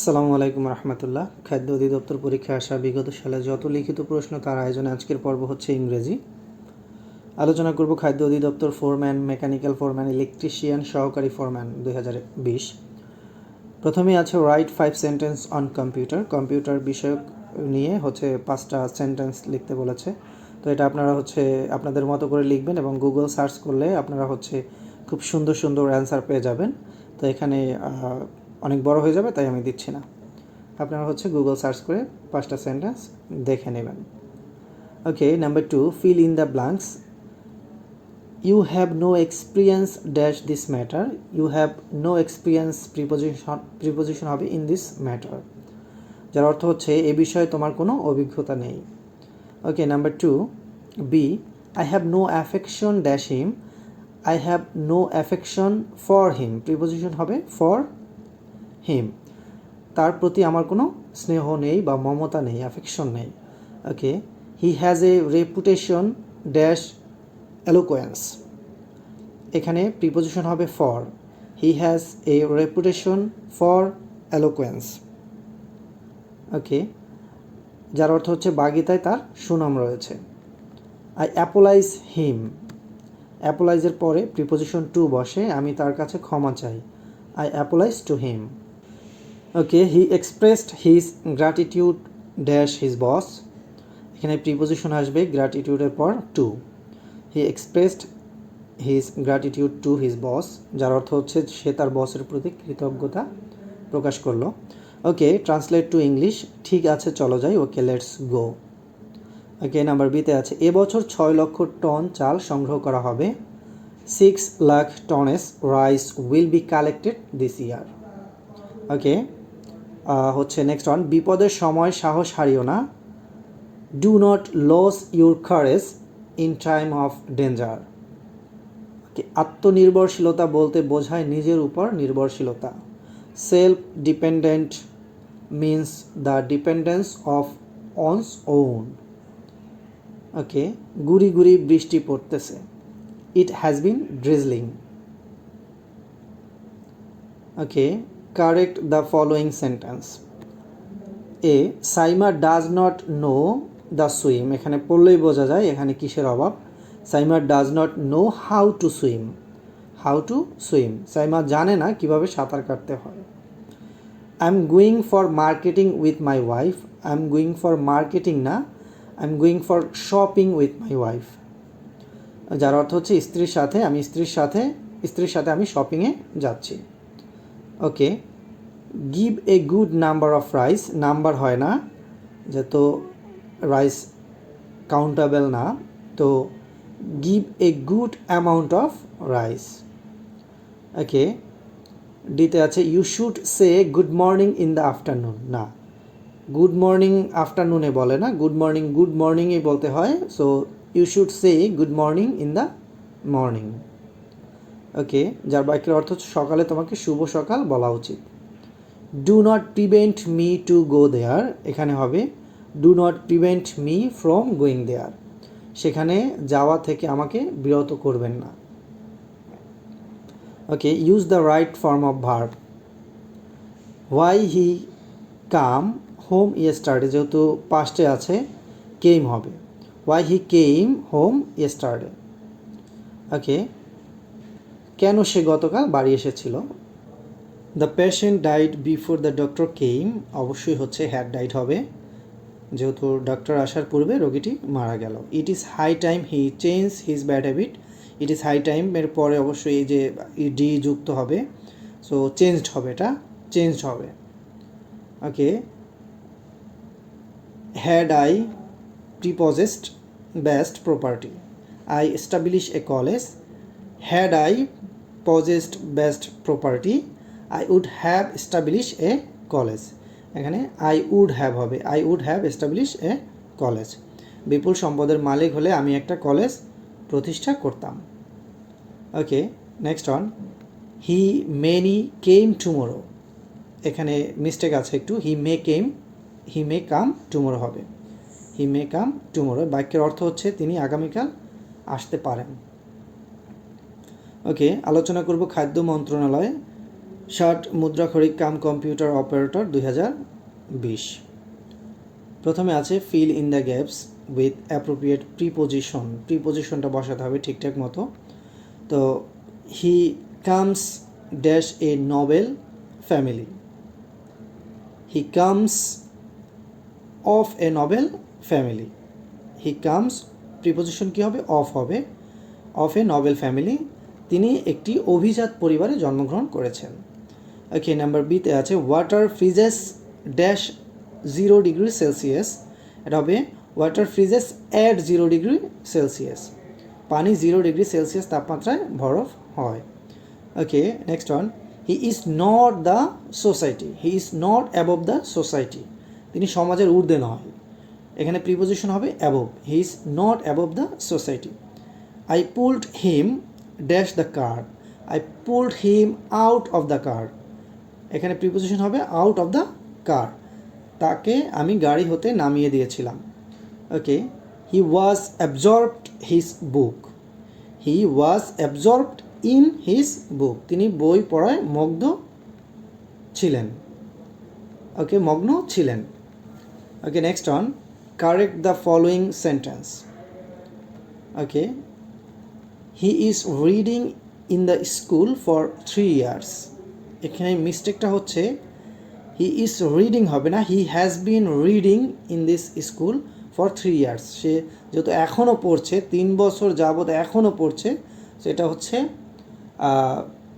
আসসালামু আলাইকুম রহমতুল্লাহ। খাদ্য অধিদপ্তর পরীক্ষা আসা বিগত সালে যত লিখিত প্রশ্ন তার আয়োজনে আজকের পর্ব হচ্ছে ইংরেজি। আলোচনা করব খাদ্য অধিদপ্তর ফোরম্যান, মেকানিক্যাল ফোরম্যান, ইলেকট্রিশিয়ান সহকারী ফোরম্যান দুই হাজার বিশ। প্রথমেই আছে right five sentence on computer computer বিষয়ক নিয়ে হচ্ছে পাঁচটা সেন্টেন্স লিখতে বলেছে। তো এটা আপনারা হচ্ছে আপনাদের মতো করে লিখবেন এবং গুগল সার্চ করলে আপনারা হচ্ছে খুব সুন্দর সুন্দর অ্যান্সার পেয়ে যাবেন। তো এখানে অনেক বড় হয়ে যাবে, তাই আমি দিচ্ছি না। আপনারা হচ্ছে গুগল সার্চ করে পাঁচটা সেন্টেন্স দেখে নেবেন। Okay number two fill in the blanks you have no experience dash this matter you have no experience preposition preposition হবে ইন দিস ম্যাটার যার অর্থ হচ্ছে, এ বিষয়ে তোমার কোনো অভিজ্ঞতা নেই। Okay number two B I have no affection dash him I have no affection for him preposition হবে ফর হিম তার প্রতি আমার কোনো স্নেহ নেই বা মমতা নেই অ্যাফেকশন নেই। Okay he has a reputation dash eloquence এখানে প্রিপোজিশন হবে for he has a reputation for eloquence okay যার অর্থ হচ্ছে বাগিতায় তার সুনাম রয়েছে। আই অ্যাপোলাইজ হিম অ্যাপোলাইজের পরে প্রিপোজিশন টু বসে, আমি তার কাছে ক্ষমা চাই। I apologise to him okay he expressed his gratitude dash his boss এখানে প্রিপোজিশন আসবে গ্র্যাটিটিউডের পর to he expressed his gratitude to his boss যার অর্থ হচ্ছে সে তার বসের প্রতি কৃতজ্ঞতা প্রকাশ করল। ওকে ট্রান্সলেট টু ইংলিশ ঠিক আছে, চলো যাই okay let's go okay number বিতে আছে, এবছর ছয় লক্ষ টন চাল সংগ্রহ করা হবে। Six lakh tonnes rice will be collected this year okay হচ্ছে নেক্সট ওয়ান বিপদের সময় সাহস হারিও না। Do not lose your courage in time of danger আত্মনির্ভরশীলতা বলতে বোঝায় নিজের উপর নির্ভরশীলতা। Self dependent means the dependence of one's own okay গুড়ি গুড়ি বৃষ্টি পড়তেছে। It has been drizzling okay correct the following sentence A Saima does not know the swim এখানে পড়লেই বোঝা যায় এখানে কিসের অভাব? Saima does not know how to swim how to swim Saima জানে না কীভাবে সাঁতার কাটতে হয়। I am going for marketing with my wife I am going for marketing না I am going for shopping with my wife যার অর্থ হচ্ছে স্ত্রীর সাথে আমি স্ত্রীর সাথে স্ত্রীর সাথে আমি শপিংয়ে যাচ্ছি। Okay give a good number of rice number হয় না। যেহেতু রাইস কাউন্টেবল না, তো give a good amount of rice okay ডিতে আছে you should say good morning in the afternoon না। গুড মর্নিং আফটারনুনে বলে না। গুড মর্নিং গুড মর্নিংই বলতে হয়। So you should say good morning in the morning okay, যার বাক্যের অর্থ হচ্ছে সকালে তোমাকে শুভ সকাল বলা উচিত। Do not prevent me to go there এখানে হবে do not prevent me from going there সেখানে যাওয়া থেকে আমাকে বিরত করবেন না। Okay use the right form of verb why he come home yesterday যেহেতু পাস্টে আছে কেম হবে। Why he came home yesterday okay কেন সে গতকাল বাড়ি এসেছিল? The patient died before the doctor came অবশ্যই হচ্ছে হ্যাড ডাইড হবে। যেহেতু ডক্টর আসার পূর্বে রোগীটি মারা গেল। It is high time he change his bad habit it is high time এর পরে অবশ্যই এই যে ডি যুক্ত হবে। সো চেঞ্জড হবে এটা। চেঞ্জড হবে। Okay had I possessed best property I establish a college had I possessed best property, I would have established a college. এখানে আই উড হ্যাভ হবে। I would have establish a college বিপুল সম্পদের মালিক হলে আমি একটা college প্রতিষ্ঠা করতাম। Okay next on he many came tomorrow এখানে মিস্টেক আছে একটু। He may came he may come tomorrow হবে। হি মে কাম টুমোরো বাক্যের অর্থ হচ্ছে তিনি আগামীকাল আসতে পারেন। ওকে, আলোচনা করব খাদ্য মন্ত্রণালয়, ষাট মুদ্রাক্ষরিক কাম কম্পিউটার অপারেটর দুই হাজার বিশ। প্রথমে আছে fill in the gaps with appropriate preposition প্রিপোজিশনটা বসাতে হবে ঠিকঠাক মতো। তো he comes dash a noble family he comes of a noble family he comes preposition কী হবে? অফ হবে। অফ এ নোবেল ফ্যামিলি তিনি একটি অভিজাত পরিবারে জন্মগ্রহণ করেছেন। ওকে নাম্বার বিতে আছে water freezes dash zero degree Celsius এটা হবে water freezes at zero degree Celsius পানি জিরো ডিগ্রি সেলসিয়াস তাপমাত্রায় বরফ হয়। Okay next one he is not the society he is not above the society তিনি সমাজের ঊর্ধ্বে নয়। এখানে প্রিপোজিশন হবে above he is not above the society I pulled him dash the car I pulled him out of the car এখানে preposition হবে out of the কার তাকে আমি গাড়ি হতে নামিয়ে দিয়েছিলাম। Okay he was absorbed his book he was absorbed in his book তিনি বই পড়ায় মগ্ন ছিলেন। ওকে মগ্ন ছিলেন। Okay next on correct the following sentence okay he is reading in the school for three years এখানে মিস্টেকটা হচ্ছে হি ইজ রিডিং হবে না he has been reading in this school for three years সে যেহেতু এখনও পড়ছে, তিন বছর যাবৎ এখনও পড়ছে, সেটা হচ্ছে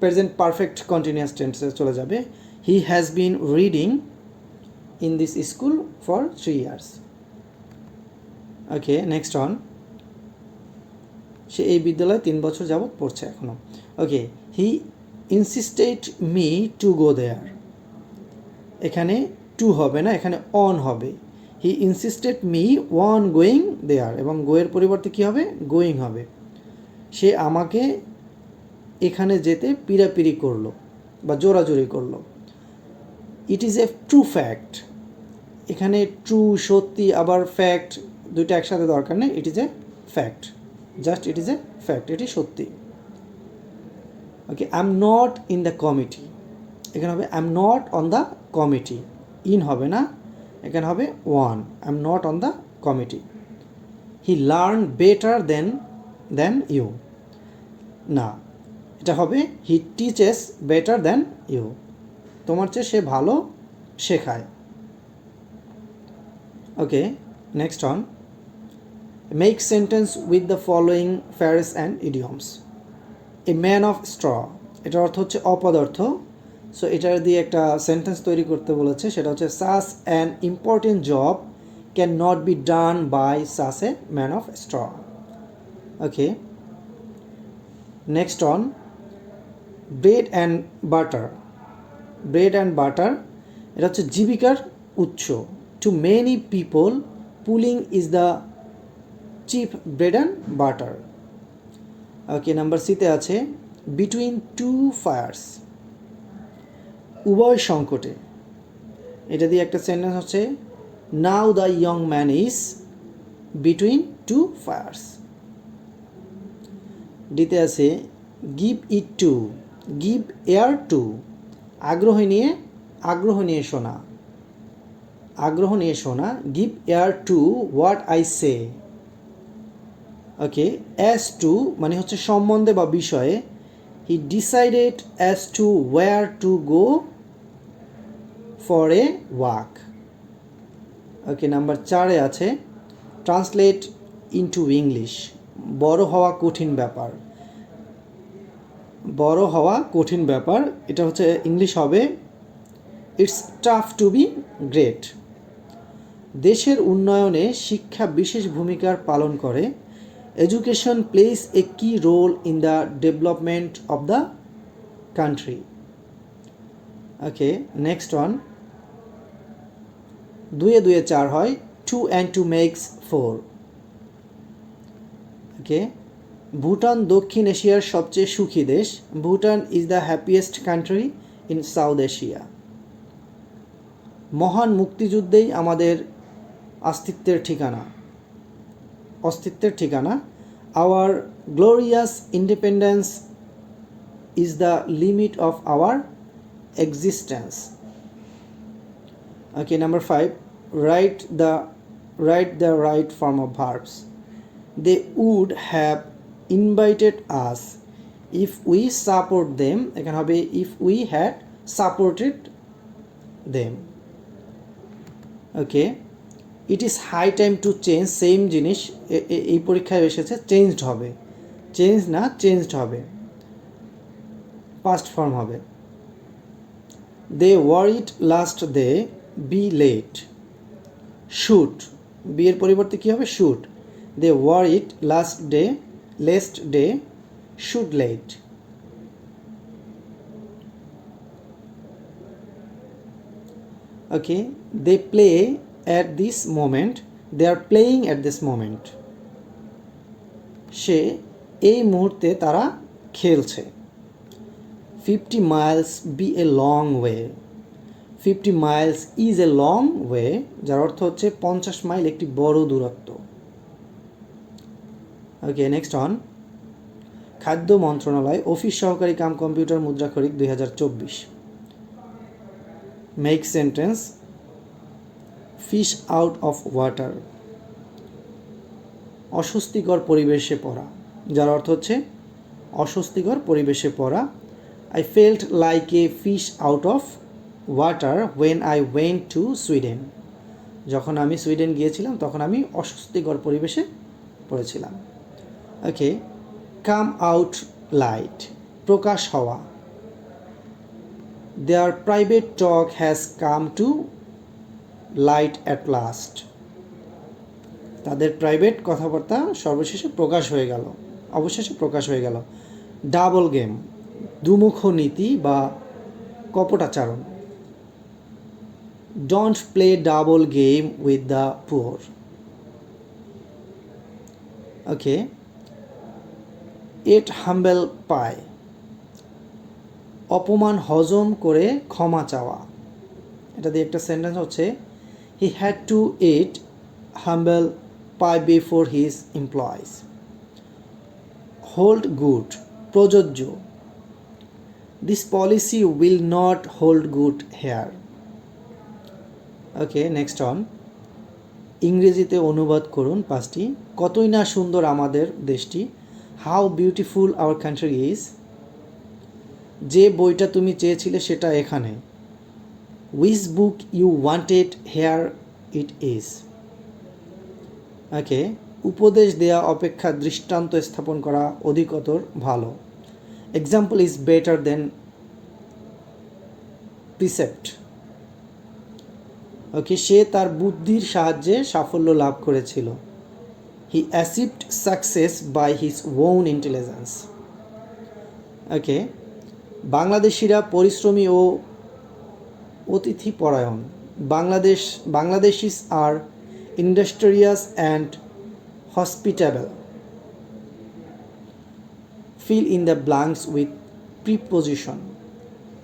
প্রেজেন্ট পারফেক্ট কন্টিনিউয়াস টেন্সে চলে যাবে। He has been reading in this school for three years okay next on সে এই বিদ্যালয়ে তিন বছর যাবৎ পড়ছে এখনও okay he insisted me to go there এখানে টু হবে না, এখানে অন হবে। He insisted me on going there এবং গোয়ের পরিবর্তে কী হবে? গোয়িং হবে। সে আমাকে এখানে যেতে পিড়াপিড়ি করল বা জোরাজোরি করল। It is a true fact এখানে ট্রু সত্যি, আবার ফ্যাক্ট দুইটা একসাথে দরকার নেই। It is a fact just it is a fact এটি সত্যি। Okay I am not in the committee এখানে হবে I am not on the committee in হবে না, এখানে হবে on I am not on the committee he learn better than than you না, এটা হবে he teaches better than you তোমার চেয়ে সে ভালো শেখায়। Okay next on make sentence with the following phrases and idioms a man of straw এটার অর্থ হচ্ছে অপদার্থ। সো এটা দিয়ে একটা সেন্টেন্স তৈরি করতে বলেছে। সেটা হচ্ছে such an important job can not be done by such a man of straw okay next on bread and butter bread and butter এটা হচ্ছে জীবিকার উৎস। Too many people pulling is the cheap bread and butter. Okay, number সিতে আছে between two fires উভয় সংকটে। এটা দিয়ে একটা সেন্টেন্স হচ্ছে now the young man is between two fires ডিতে আছে give it to give ear to আগ্রহ নিয়ে আগ্রহ নিয়ে শোনা। আগ্রহ নিয়ে শোনা give ear to what I say okay as to মানে হচ্ছে সম্বন্ধে বা বিষয়ে he decided as to where to go for a walk okay number চারে আছে ট্রান্সলেট ইনটু ইংলিশ বড় হওয়া কঠিন ব্যাপার। বড় হওয়া কঠিন ব্যাপার, এটা হচ্ছে ইংলিশ হবে it's tough to be great দেশের উন্নয়নে শিক্ষা বিশেষ ভূমিকার পালন করে education plays a key role in the development of the country okay next one দুয়ে দুয়ে চার হয় two and two makes four okay Bhutan দক্ষিণ এশিয়ার সবচেয়ে সুখী দেশ। Bhutan is the happiest country in South Asia মহান মুক্তিযুদ্ধেই আমাদের অস্তিত্বের ঠিকানা। অস্তিত্বের ঠিকানা our glorious independence is the limit of our existence okay number 5 write the write the right form of verbs they would have invited us if we support them এখানে হবে if we had supported them okay it is high time to change same জিনিস এই পরীক্ষায় এসেছে changed হবে। Change না changed হবে। Past form হবে। They were it last they be late should be এর পরিবর্তে কী হবে? Should they were it last they lest they should late okay they play at this moment, they are playing at this moment. সে এই মুহূর্তে তারা খেলছে। Fifty miles be a long way fifty miles is a long way যার অর্থ হচ্ছে পঞ্চাশ mile একটি বড় দূরত্ব। ওকে নেক্সট অন খাদ্য মন্ত্রণালয়, অফিস সহকারী কাম কম্পিউটার মুদ্রাক্ষরিক দুই হাজার চব্বিশ। Make sentence fish out of water অস্বস্তিকর পরিবেশে পড়া, যার অর্থ হচ্ছে অস্বস্তিকর পরিবেশে পড়া। I felt like a fish out of water when I went to Sweden যখন আমি সুইডেন গিয়েছিলাম, তখন আমি অস্বস্তিকর পরিবেশে পড়েছিলাম। ওকে কাম আউট লাইট প্রকাশ হওয়া। Their private talk has come to light at last. তাদের প্রাইভেট কথাবার্তা সর্বশেষে প্রকাশ হয়ে গেল। অবশেষে প্রকাশ হয়ে গেল। ডাবল গেম, দুমুখ নীতি বা কপটাচারণ। Don't play double game with the poor okay eat humble pie অপমান হজম করে ক্ষমা চাওয়া। এটা দিয়ে একটা সেন্টেন্স হচ্ছে he had to eat humble pie before his employees hold good প্রযোজ্য this policy will not hold good here okay next on ইংরেজিতে অনুবাদ করুন পাঁচটি। কতই না সুন্দর আমাদের দেশটি। How beautiful our country is যে বইটা তুমি চেয়েছিলে সেটা এখানে। Which book you wanted here it is okay উপদেশ দেয়া, অপেক্ষা, দৃষ্টান্ত স্থাপন করা অধিকতর ভালো। Example is better than precept okay সে তার বুদ্ধির সাহায্যে সাফল্য লাভ করেছিল। He achieved success by his own intelligence okay বাংলাদেশিরা পরিশ্রমী ও অতিথি পরায়ণ। Bangladesh, Bangladeshis are industrious and hospitable. Fill in the blanks with preposition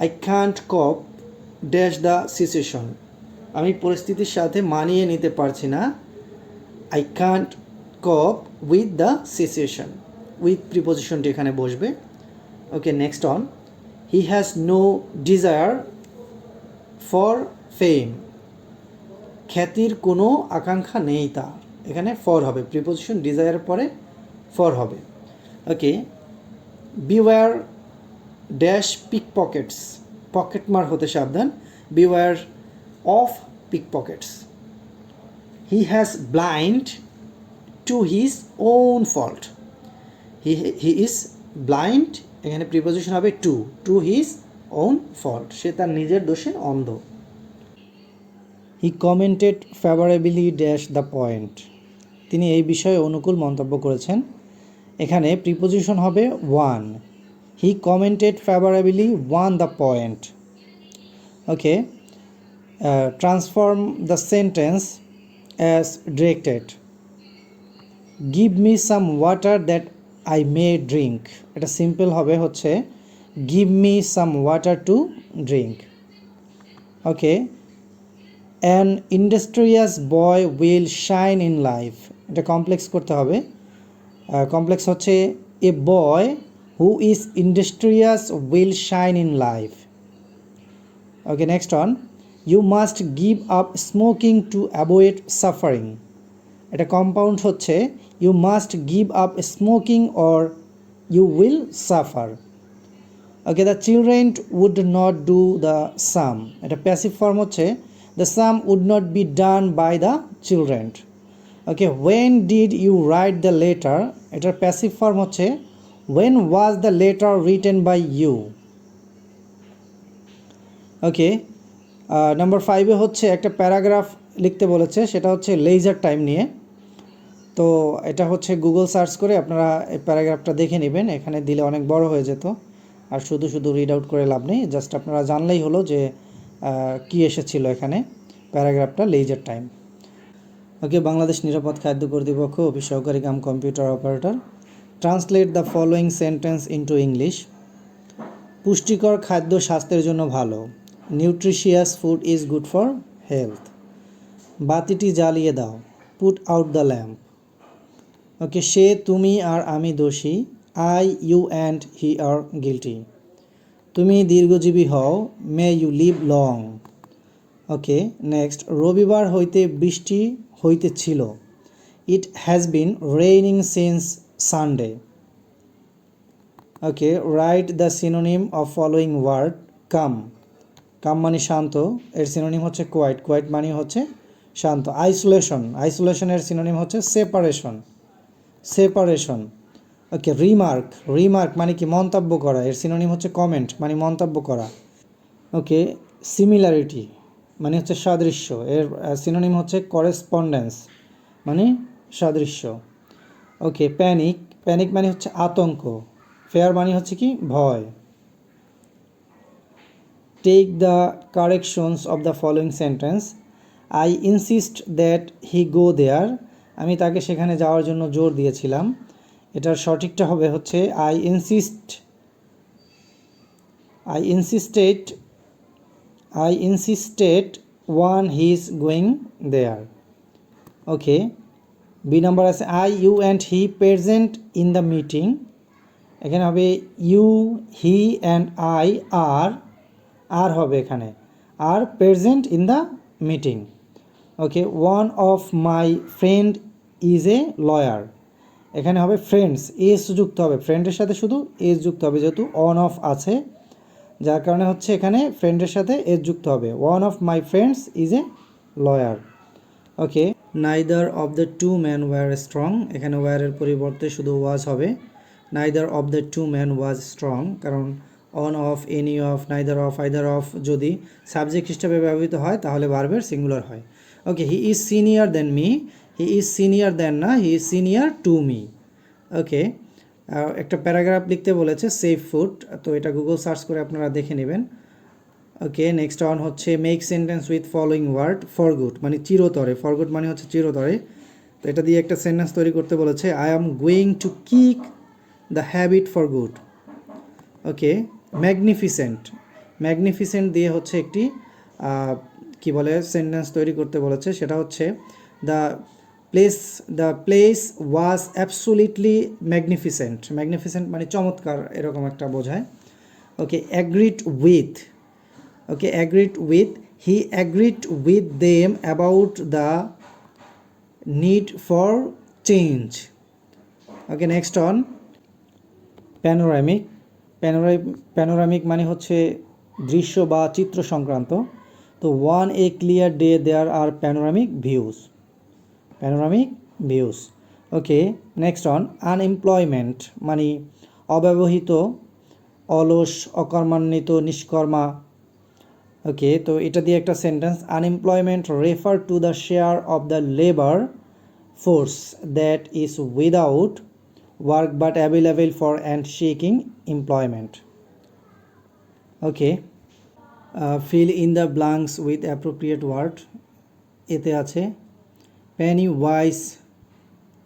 i can't cope dash the situation আমি পরিস্থিতির সাথে মানিয়ে নিতে পারছি না। I can't cope with the situation with প্রিপোজিশনটি এখানে বসবে। Okay next on he has no desire for fame খ্যাতির কোনো আকাঙ্ক্ষা নেই তার এখানে ফর হবে। প্রিপোজিশন ডিজায়ার পরে ফর হবে। Okay beware dash pick pockets পকেটমার হতে সাবধান। Beware of pick pockets he has blind to his own fault he he is blind এখানে প্রিপোজিশন হবে to to his own fault সে তার নিজের দোষে অন্ধ। He commented favourably dash the point তিনি এই বিষয়ে অনুকূল মন্তব্য করেছেন। এখানে প্রিপোজিশন হবে on he commented favourably on the point okay transform the sentence as directed give me some water that I may drink এটা সিম্পল হবে হচ্ছে give me some water to drink okay an industrious boy will shine in life এটা complex করতে হবে। Complex হচ্ছে a boy who is industrious will shine in life okay next on you must give up smoking to avoid suffering এটা compound হচ্ছে you must give up smoking or you will suffer okay the children would not do the sum এটা passive form হচ্ছে the sum would not be done by the children okay when did you write the letter এটার passive form হচ্ছে when was the letter written by you okay number ফাইভে হচ্ছে একটা paragraph লিখতে বলেছে, সেটা হচ্ছে লেজার টাইম নিয়ে। তো এটা হচ্ছে গুগল সার্চ করে আপনারা এই প্যারাগ্রাফটা দেখে নেবেন, এখানে দিলে অনেক বড় হয়ে যেত। আর শুধু শুধু রিড আউট করে লাভ নেই জাস্ট আপনারা জানলেই হলো যে কি এসেছিল এখানে প্যারাগ্রাফটা লেজার টাইম ওকে বাংলাদেশ নিরাপদ খাদ্য কর্তৃপক্ষ অফিস সহকারী cum computer operator translate the following sentence into English পুষ্টিকর খাদ্য স্বাস্থ্যের জন্য ভালো nutritious food is good for health বাতিটি জ্বালিয়ে দাও put out the lamp okay সে, তুমি আর আমি দোষী I you and he are guilty তুমি দীর্ঘজীবী হও may you live long okay next রবিবার হইতে বৃষ্টি হইতেছিল। It has been raining since Sunday okay write the synonym of following word calm calm মানে শান্ত, এর সিনোনিম হচ্ছে কোয়াইট কোয়াইট মানে হচ্ছে শান্ত। আইসোলেশন আইসোলেশনের সিনোনিম হচ্ছে separation separation okay remark remark মানে কি মন্তব্য করা, এর সিনোনিম হচ্ছে কমেন্ট মানে মন্তব্য করা। ওকে সিমিলারিটি মানে হচ্ছে সাদৃশ্য, এর সিনোনিম হচ্ছে করেসপন্ডেন্স মানে সাদৃশ্য। ওকে প্যানিক প্যানিক মানে হচ্ছে আতঙ্ক ফেয়ার মানে হচ্ছে কি ভয়। Take the corrections of the following sentence I insist that he go there আমি তাকে সেখানে যাওয়ার জন্য জোর দিয়েছিলাম। এটার সঠিকটা হবে হচ্ছে I insist I insisted I insisted on he is going there okay B number আছে I you and he present in the meeting এখানে হবে you he and I are are হবে এখানে are present in the meeting okay one of my friend is a lawyer এখানে হবে friends S যুক্ত হবে। ফ্রেন্ডের সাথে শুধু এস যুক্ত হবে, যেহেতু অন অফ আছে। যার কারণে হচ্ছে এখানে ফ্রেন্ডের সাথে এস যুক্ত হবে। One of my friends is a lawyer okay neither of the two man were strong এখানে ওয়ারের পরিবর্তে শুধু ওয়াজ হবে। Neither of the two man was strong কারণ one of any of neither of either of যদি subject হিসেবে ব্যবহৃত হয়, তাহলে বারবার সিঙ্গুলার হয়। Okay he is senior than me he is senior than না he is senior to me okay একটা প্যারাগ্রাফ লিখতে বলেছে সেফ ফুড তো এটা গুগল সার্চ করে আপনারা দেখে নেবেন। ওকে নেক্সট অন হচ্ছে make sentence with following word for good মানে চিরতরে। ফর গুড মানে হচ্ছে চিরতরে। তো এটা দিয়ে একটা সেন্টেন্স তৈরি করতে বলেছে I am going to kick the habit for good okay magnificent magnificent দিয়ে হচ্ছে একটি কি বলে সেন্টেন্স তৈরি করতে বলেছে। সেটা হচ্ছে the place the place was absolutely magnificent magnificent মানে চমৎকার এরকম একটা বোঝায়। Okay agreed with okay agreed with he agreed with them about the need for change okay next on panoramic panoramic panoramic মানে হচ্ছে দৃশ্য বা চিত্র সংক্রান্ত। তো on a clear day there are panoramic views panoramic views okay next on unemployment মানে অব্যবহৃত, অলস, অকর্মান্বিত, নিষ্কর্মা। ওকে তো এটা দিয়ে একটা sentence unemployment refer to the share of the labour force that is without work but available for and seeking employment okay fill in the blanks with appropriate word এতে আছে। প্যানি ওয়াইস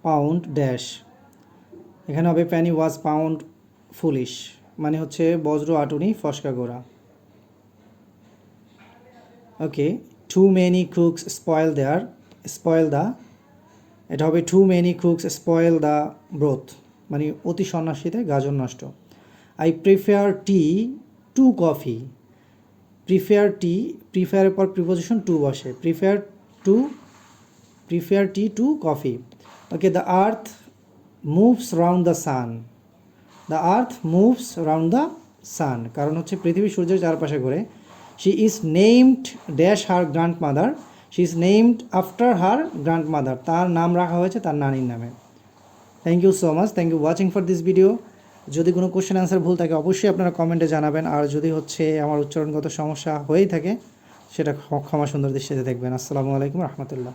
পাউন্ড ড্যাশ এখানে হবে প্যানি ওয়াজ pound foolish মানে হচ্ছে বজ্র আটুনি, ফসকা গোড়া। Okay too many cooks spoil their spoil the এটা হবে too many cooks spoil the broth মানে অতি সন্ন্যাসীতে গাজন নষ্ট। I prefer tea to coffee prefer tea প্রিফেয়ারের পর প্রিপোজিশন টু বসে। Prefer to prefer tea to coffee okay the earth moves round the sun the earth moves round the sun কারণ হচ্ছে পৃথিবী সূর্যের চারপাশে ঘোরে। She is named dash her grandmother she is named after her grand তার নাম রাখা হয়েছে তার নানির নামে। Thank you so much thank you watching for this video যদি কোনো কোশ্চেন অ্যান্সার ভুল থাকে, অবশ্যই আপনারা কমেন্টে জানাবেন। আর যদি হচ্ছে আমার উচ্চারণগত সমস্যা হয়েই থাকে, সেটা ক্ষমা সুন্দর দৃষ্টিতে দেখবেন। আসসালামু আলাইকুম রহমতুল্লাহ।